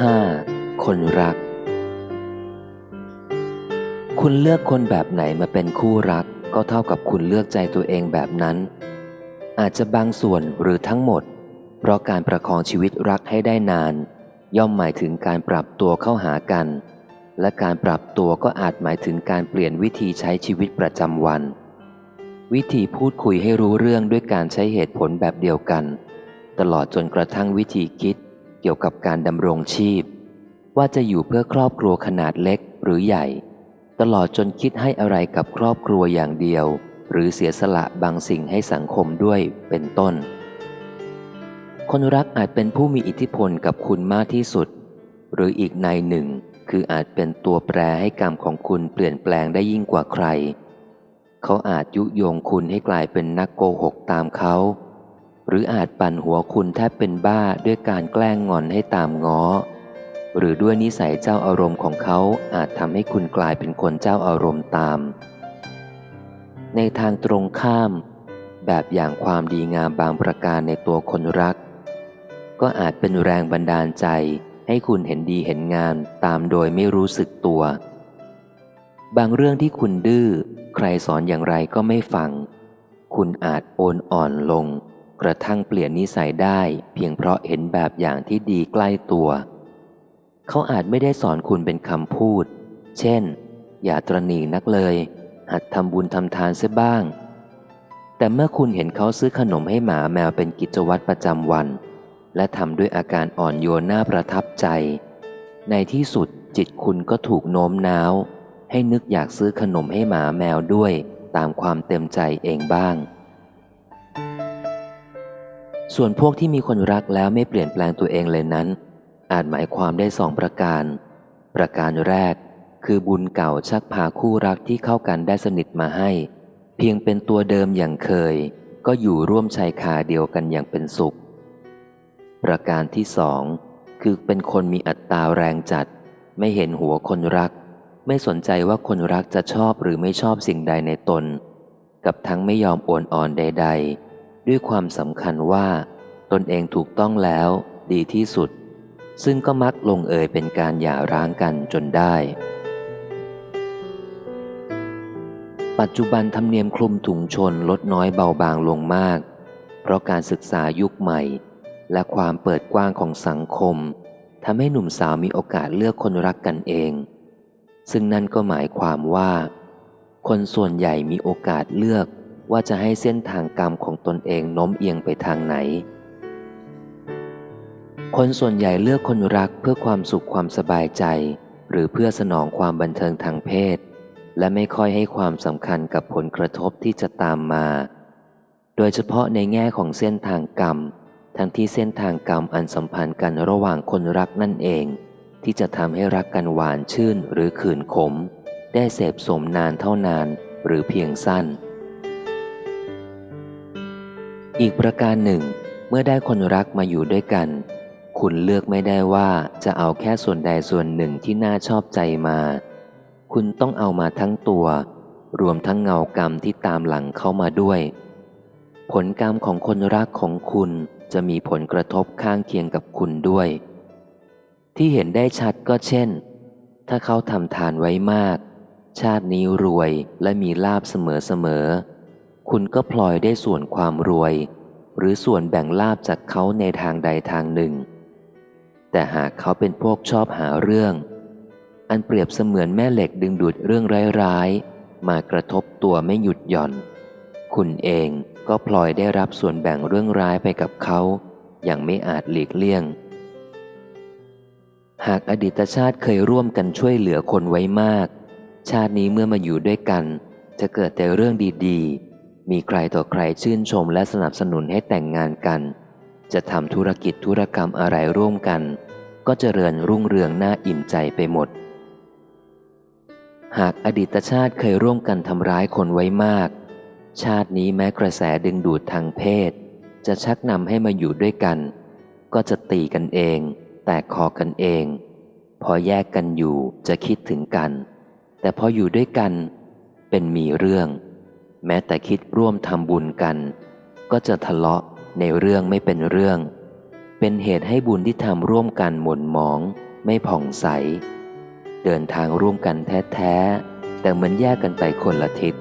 5. คนรัก คุณเลือกคนแบบไหนมาเป็นคู่รัก ก็เท่ากับคุณเลือกใจตัวเองแบบนั้น อาจจะบางส่วนหรือทั้งหมด เพราะการประคองชีวิตรักให้ได้นาน ย่อมหมายถึงการปรับตัวเข้าหากัน และการปรับตัวก็อาจหมายถึงการเปลี่ยนวิธีใช้ชีวิตประจำวัน วิธีพูดคุยให้รู้เรื่องด้วยการใช้เหตุผลแบบเดียวกัน ตลอดจนกระทั่งวิธีคิด เกี่ยวกับการดำรงชีพ ว่าจะอยู่เพื่อครอบครัวขนาดเล็กหรือใหญ่ ตลอดจนคิดให้อะไรกับครอบครัวอย่างเดียว หรือเสียสละบางสิ่งให้สังคมด้วยเป็นต้น คนรักอาจเป็นผู้มีอิทธิพลกับคุณมากที่สุด หรืออีกในหนึ่งคืออาจเป็นตัวแปรให้กรรมของคุณเปลี่ยนแปลงได้ยิ่งกว่าใคร เขาอาจยุยงคุณให้กลายเป็นนักโกหกตามเขา หรืออาจปั่นหัวคุณแทบเป็นบ้าด้วยการแกล้งงอนให้ตามง้อ หรือด้วยนิสัยเจ้าอารมณ์ของเขาอาจทำให้คุณกลายเป็นคนเจ้าอารมณ์ตาม ในทางตรงข้าม แบบอย่างความดีงามบางประการในตัวคนรัก ก็อาจเป็นแรงบันดาลใจให้คุณเห็นดีเห็นงามตามโดยไม่รู้สึกตัว บางเรื่องที่คุณดื้อใครสอนอย่างไรก็ไม่ฟัง คุณอาจโอนอ่อนลง กระทั่งเปลี่ยนนิสัยได้เพียงเพราะเห็นแบบอย่างที่ดีใกล้ตัว เขาอาจไม่ได้สอนคุณเป็นคำพูด เช่น อย่าตรณีนักเลย หัดทำบุญทำทานเสียบ้าง แต่เมื่อคุณเห็นเขาซื้อขนมให้หมาแมวเป็นกิจวัตรประจำวัน และทำด้วยอาการอ่อนโยนน่าประทับใจ ในที่สุดจิตคุณก็ถูกโน้มน้าว ให้นึกอยากซื้อขนมให้หมาแมวด้วย ตามความเต็มใจเองบ้าง ส่วนพวกที่มีคนรักแล้วไม่เปลี่ยนแปลงตัวเองเลยนั้น อาจหมายความได้สองประการ ประการแรก คือบุญเก่าชักพาคู่รักที่เข้ากันได้สนิทมาให้ เพียงเป็นตัวเดิมอย่างเคย ก็อยู่ร่วมชายคาเดียวกันอย่างเป็นสุข ประการที่สองคือเป็นคนมีอัตตาแรงจัด ไม่เห็นหัวคนรัก ไม่สนใจว่าคนรักจะชอบหรือไม่ชอบสิ่งใดในตน กับทั้งไม่ยอมโอนอ่อนใด ๆ ด้วยความสำคัญว่า ตนเองถูกต้องแล้วดีที่สุด ซึ่งก็มักลงเอยเป็นการหย่าร้างกันจนได้ ปัจจุบันธรรมเนียมคลุมถุงชนลดน้อยเบาบางลงมาก เพราะการศึกษายุคใหม่ และความเปิดกว้างของสังคมทำให้หนุ่มสาวมีโอกาสเลือกคนรักกันเอง ซึ่งนั่นก็หมายความว่า คนส่วนใหญ่มีโอกาสเลือก ว่าจะให้เส้นทางกรรมของตนเองโน้มเอียงไปทางไหน คนส่วนใหญ่เลือกคนรักเพื่อความสุขความสบายใจ หรือเพื่อสนองความบันเทิงทางเพศ และไม่ค่อยให้ความสำคัญกับผลกระทบที่จะตามมา โดยเฉพาะในแง่ของเส้นทางกรรม ทั้งที่เส้นทางกรรมอันสัมพันธ์กันระหว่างคนรักนั่นเอง ที่จะทำให้รักกันหวานชื่นหรือขืนขม ได้เสพสมนานเท่านานหรือเพียงสั้น อีกประการหนึ่ง เมื่อได้คนรักมาอยู่ด้วยกัน คุณเลือกไม่ได้ว่าจะเอาแค่ส่วนใดส่วนหนึ่งที่น่าชอบใจมา คุณต้องเอามาทั้งตัว รวมทั้งเงากรรมที่ตามหลังเข้ามาด้วย ผลกรรมของคนรักของคุณจะมีผลกระทบข้างเคียงกับคุณด้วย ที่เห็นได้ชัดก็เช่น ถ้าเขาทำทานไว้มาก ชาตินี้รวยและมีลาบเสมอๆ คุณก็พลอยได้ส่วนความรวย หรือส่วนแบ่งลาบจากเขาในทางใดทางหนึ่ง แต่หากเขาเป็นพวกชอบหาเรื่อง อันเปรียบเสมือนแม่เหล็กดึงดูดเรื่องร้ายๆ มากระทบตัวไม่หยุดหย่อน คุณเองก็พลอยได้รับส่วนแบ่งเรื่องร้ายไปกับเขาอย่างไม่อาจหลีกเลี่ยง หากอดีตชาติเคยร่วมกันช่วยเหลือคนไว้มาก ชาตินี้เมื่อมาอยู่ด้วยกัน จะเกิดแต่เรื่องดีๆ มีใครต่อใครชื่นชมและสนับสนุนให้แต่งงานกัน จะทำธุรกิจธุรกรรมอะไรร่วมกัน ก็เจริญรุ่งเรืองน่าอิ่มใจไปหมด หากอดีตชาติเคยร่วมกันทำร้ายคนไว้มาก ชาตินี้แม้กระแสดึงดูดทางเพศ จะชักนำให้มาอยู่ด้วยกัน ก็จะตีกันเอง แตกคอกันเอง พอแยกกันอยู่จะคิดถึงกัน แต่พออยู่ด้วยกัน เป็นมีเรื่อง แม้แต่คิดร่วมทำบุญกัน ก็จะทะเลาะในเรื่องไม่เป็นเรื่อง เป็นเหตุให้บุญที่ทำร่วมกันหม่นหมอง ไม่ผ่องใส เดินทางร่วมกันแท้ๆ แต่เหมือนแยกกันไปคนละทิศ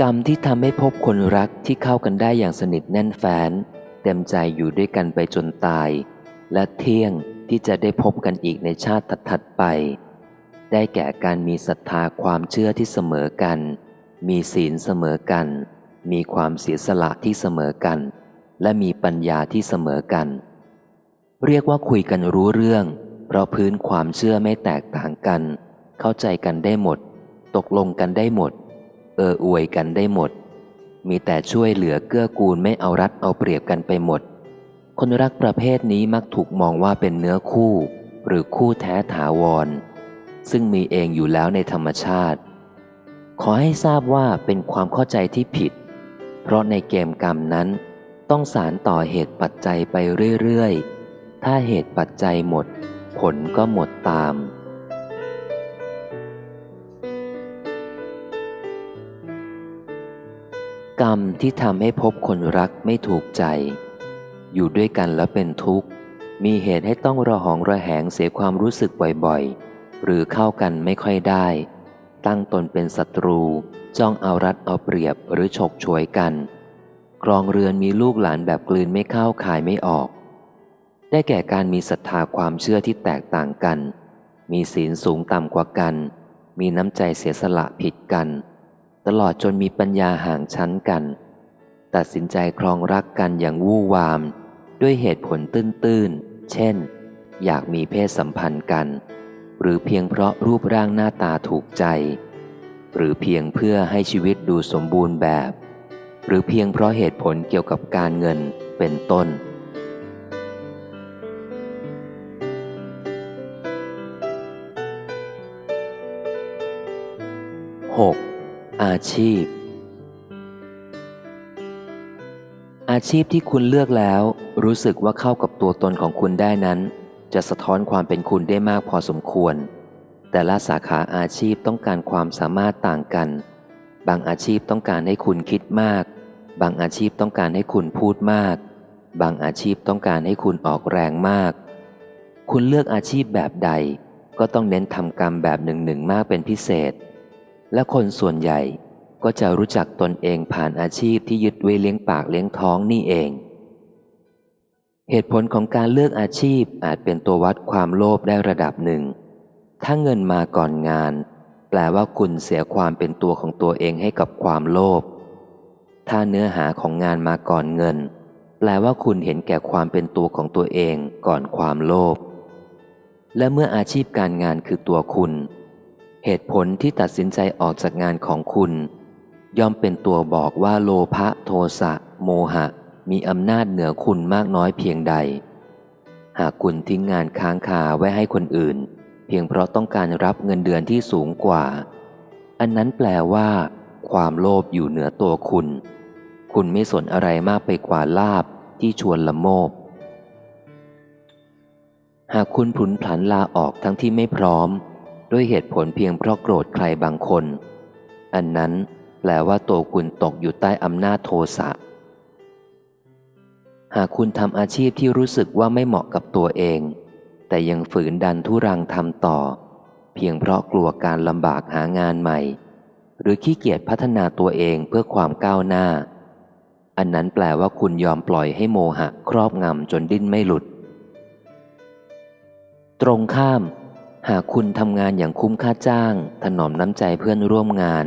กรรมที่ทำให้พบคนรักที่เข้ากันได้อย่างสนิทแน่นแฟนเต็มใจอยู่ด้วยกันไปจนตาย และเที่ยงที่จะได้พบกันอีกในชาติถัดๆไป ได้แก่การมีศรัทธาความเชื่อที่เสมอกัน มีศีลเสมอกัน มีความเสียสละที่เสมอกัน และมีปัญญาที่เสมอกัน เรียกว่าคุยกันรู้เรื่อง เพราะพื้นความเชื่อไม่แตกต่างกัน เข้าใจกันได้หมด ตกลงกันได้หมด เอออวยกันได้หมด มีแต่ช่วยเหลือเกื้อกูลไม่เอารัดเอาเปรียบกันไปหมด คนรักประเภทนี้มักถูกมองว่าเป็นเนื้อคู่ หรือคู่แท้ถาวร ซึ่งมีเองอยู่แล้วในธรรมชาติ ขอให้ทราบว่าเป็นความเข้าใจที่ผิด เพราะในเกมกรรมนั้น ต้องสารต่อเหตุปัจจัยไปเรื่อยๆ ถ้าเหตุปัจจัยหมด ผลก็หมดตาม กรรมที่ทำให้พบคนรักไม่ถูกใจ อยู่ด้วยกันแล้วเป็นทุกข์มีเหตุให้ต้องระหองระแหงเสียความรู้สึกบ่อยๆ หรือเข้ากันไม่ค่อยได้ ตั้งตนเป็นศัตรูจ้องเอารัดเอาเปรียบหรือฉกฉวยกัน ครองเรือนมีลูกหลานแบบกลืนไม่เข้าขายไม่ออก ได้แก่การมีศรัทธาความเชื่อที่แตกต่างกัน มีศีลสูงต่ำกว่ากัน มีน้ำใจเสียสละผิดกัน ตลอดจนมีปัญญาห่างชั้นกัน ตัดสินใจครองรักกันอย่างวู่วาม ด้วยเหตุผลตื้นๆ เช่น อยากมีเพศสัมพันธ์กัน หรือเพียงเพราะรูปร่างหน้าตาถูกใจ หรือเพียงเพื่อให้ชีวิตดูสมบูรณ์แบบ หรือเพียงเพราะเหตุผลเกี่ยวกับการเงินเป็นต้น 6. อาชีพ อาชีพที่คุณเลือกแล้วรู้สึกว่าเข้ากับตัวตนของคุณได้นั้น จะสะท้อนความเป็นคุณได้มากพอสมควร แต่ละสาขาอาชีพต้องการความสามารถต่างกัน บางอาชีพต้องการให้คุณคิดมาก บางอาชีพต้องการให้คุณพูดมาก บางอาชีพต้องการให้คุณออกแรงมาก คุณเลือกอาชีพแบบใด ก็ต้องเน้นทำกรรมแบบหนึ่งหนึ่งมากเป็นพิเศษ และคนส่วนใหญ่ก็จะรู้จักตนเองผ่านอาชีพที่ยึดไว้เลี้ยงปากเลี้ยงท้องนี่เอง เหตุผลของการเลือกอาชีพอาจเป็นตัววัดความโลภได้ระดับหนึ่ง ถ้าเงินมาก่อนงาน แปลว่าคุณเสียความเป็นตัวของตัวเองให้กับความโลภ ถ้าเนื้อหาของงานมาก่อนเงิน แปลว่าคุณเห็นแก่ความเป็นตัวของตัวเองก่อนความโลภ และเมื่ออาชีพการงานคือตัวคุณ เหตุผลที่ตัดสินใจออกจากงานของคุณ ย่อมเป็นตัวบอกว่าโลภะโทสะโมหะ มีอำนาจเหนือคุณมากน้อยเพียงใด หากคุณทิ้งงานค้างคาไว้ให้คนอื่น เพียงเพราะต้องการรับเงินเดือนที่สูงกว่า อันนั้นแปลว่า ความโลภอยู่เหนือตัวคุณ คุณไม่สนอะไรมากไปกว่าลาบที่ชวนละโมบ หากคุณผุนผันลาออกทั้งที่ไม่พร้อม ด้วยเหตุผลเพียงเพราะโกรธใครบางคน อันนั้นแปลว่าตัวคุณตกอยู่ใต้อำนาจโทสะ หากคุณทำอาชีพที่รู้สึกว่าไม่เหมาะกับตัวเอง แต่ยังฝืนดันทุรังทำต่อ เพียงเพราะกลัวการลำบากหางานใหม่ หรือขี้เกียจพัฒนาตัวเองเพื่อความก้าวหน้า อันนั้นแปลว่าคุณยอมปล่อยให้โมหะครอบงำจนดิ้นไม่หลุด ตรงข้าม หากคุณทำงานอย่างคุ้มค่าจ้าง ถนอมน้ำใจเพื่อนร่วมงาน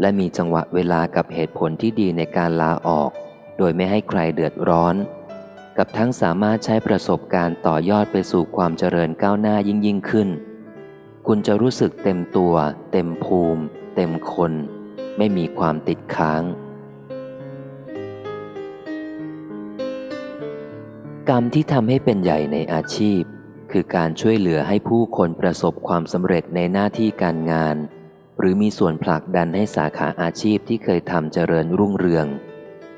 และมีจังหวะเวลากับเหตุผลที่ดีในการลาออก โดยไม่ให้ใครเดือดร้อน กับทั้งสามารถใช้ประสบการณ์ต่อยอดไปสู่ความเจริญก้าวหน้ายิ่งยิ่งขึ้น คุณจะรู้สึกเต็มตัว เต็มภูมิ เต็มคน ไม่มีความติดค้าง กรรมที่ทำให้เป็นใหญ่ในอาชีพ คือการช่วยเหลือให้ผู้คนประสบความสำเร็จในหน้าที่การงาน หรือมีส่วนผลักดันให้สาขาอาชีพที่เคยทำเจริญรุ่งเรือง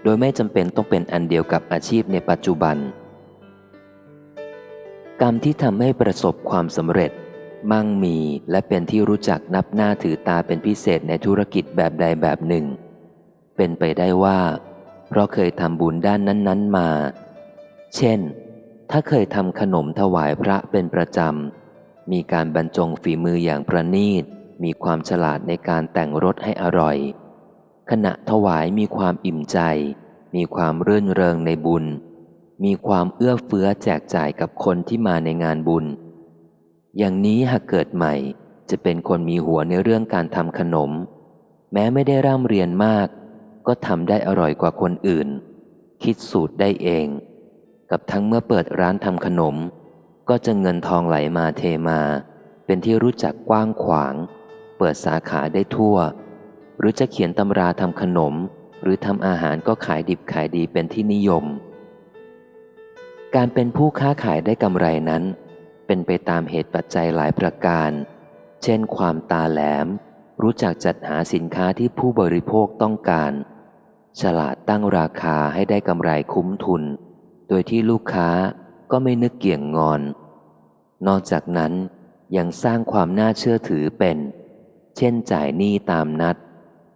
โดยไม่จำเป็นต้องเป็นอันเดียวกับอาชีพในปัจจุบัน กรรมที่ทำให้ประสบความสำเร็จ มั่งมีและเป็นที่รู้จักนับหน้าถือตาเป็นพิเศษในธุรกิจแบบใดแบบหนึ่ง เป็นไปได้ว่า เพราะเคยทำบุญด้านนั้น ๆมา เช่น ถ้าเคยทำขนมถวายพระเป็นประจำ มีการบรรจงฝีมืออย่างประณีต มีความฉลาดในการแต่งรสให้อร่อย ขณะถวายมีความอิ่มใจ มีความเรื่นเริงในบุญ มีความเอื้อเฟื้อแจกจ่ายกับคนที่มาในงานบุญ อย่างนี้หากเกิดใหม่จะเป็นคนมีหัวในเรื่องการทำขนม แม้ไม่ได้ร่ำเรียนมาก ก็ทำได้อร่อยกว่าคนอื่น คิดสูตรได้เอง กับทั้งเมื่อเปิดร้านทำขนม ก็จะเงินทองไหลมาเทมา เป็นที่รู้จักกว้างขวาง เปิดสาขาได้ทั่ว หรือจะเขียนตำราทำขนม หรือทำอาหารก็ขายดิบขายดีเป็นที่นิยม การเป็นผู้ค้าขายได้กำไรนั้น เป็นไปตามเหตุปัจจัยหลายประการ เช่น ความตาแหลม รู้จักจัดหาสินค้าที่ผู้บริโภคต้องการ ฉลาดตั้งราคาให้ได้กำไรคุ้มทุน โดยที่ลูกค้าก็ไม่นึกเกี่ยงงอน นอกจากนั้นยังสร้างความน่าเชื่อถือเป็น เช่นจ่ายหนี้ตามนัด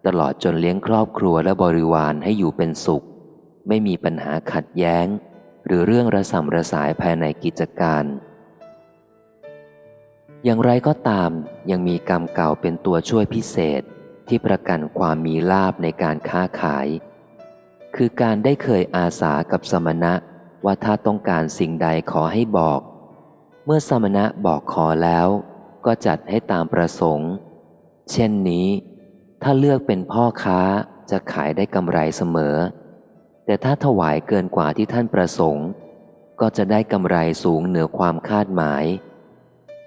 ตลอดจนเลี้ยงครอบครัวและบริวารให้อยู่เป็นสุข ไม่มีปัญหาขัดแย้ง หรือเรื่องระส่ำระสายภายในกิจการ อย่างไรก็ตามยังมีกรรมเก่าเป็นตัวช่วยพิเศษที่ประกันความมีลาบในการค้าขาย คือการได้เคยอาสากับสมณะว่าถ้าต้องการสิ่งใดขอให้บอก เมื่อสมณะบอกขอแล้ว ก็จัดให้ตามประสงค์ เช่นนี้ ถ้าเลือกเป็นพ่อค้าจะขายได้กำไรเสมอ แต่ถ้าถวายเกินกว่าที่ท่านประสงค์ ก็จะได้กำไรสูงเหนือความคาดหมาย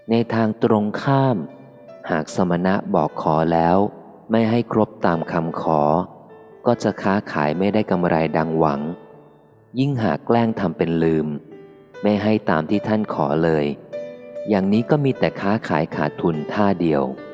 ในทางตรงข้าม หากสมณะบอกขอแล้ว ไม่ให้ครบตามคำขอ ก็จะค้าขายไม่ได้กำไรดังหวัง ยิ่งหากแกล้งทำเป็นลืม ไม่ให้ตามที่ท่านขอเลย อย่างนี้ก็มีแต่ค้าขายขาดทุนท่าเดียว「